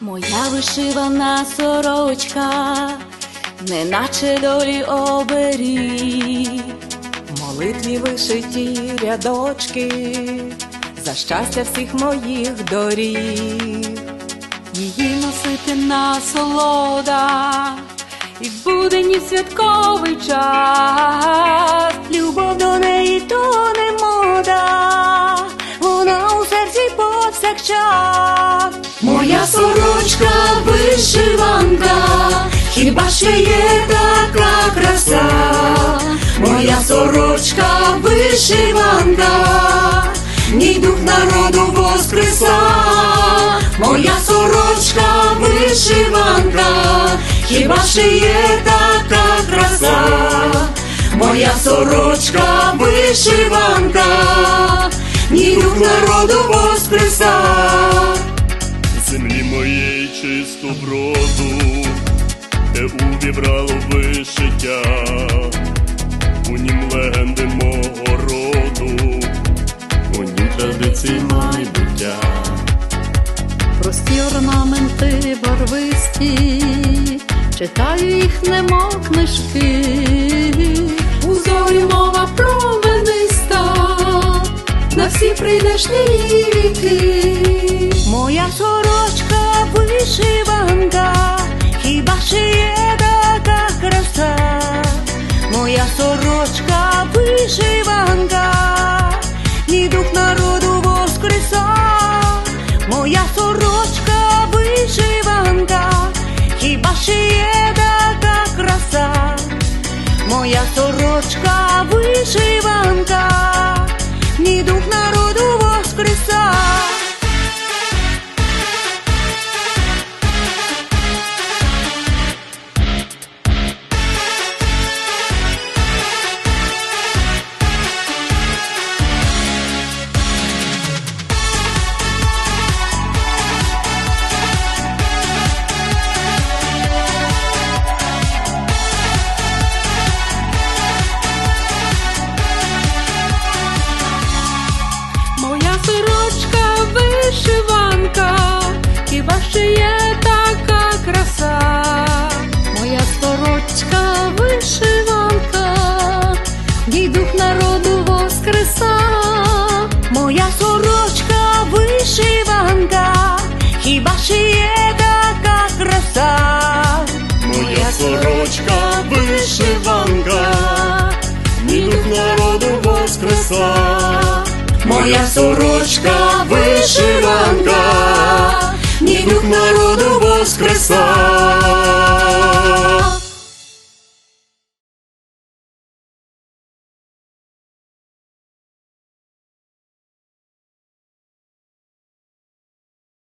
Моя вишивана сорочка, неначе долі оберіг. Молитві вишиті рядочки за щастя всіх моїх доріг. Її носити насолода, і в будені святковий час. Любов до неї то не мода, вона у серці повсякчас. Моя сорочка вишиванка, хіба ще є така краса? Моя сорочка вишиванка, мій дух народу воскреса. Моя сорочка вишиванка, хіба ще є така краса? Моя сорочка вишиванка, мій дух народу воскреса. землі моєї чисту броду, де увібрало вишиття, у нім легенди мого барвисті, читаю їх, немов книжки. У зорі мова промениста, на всі прийдешні віки. Моя сорочка вишиванка, хіба ще є така краса? Моя сорочка вишиванка, Моя сорочка вишиванка, ні дух народу воскреса.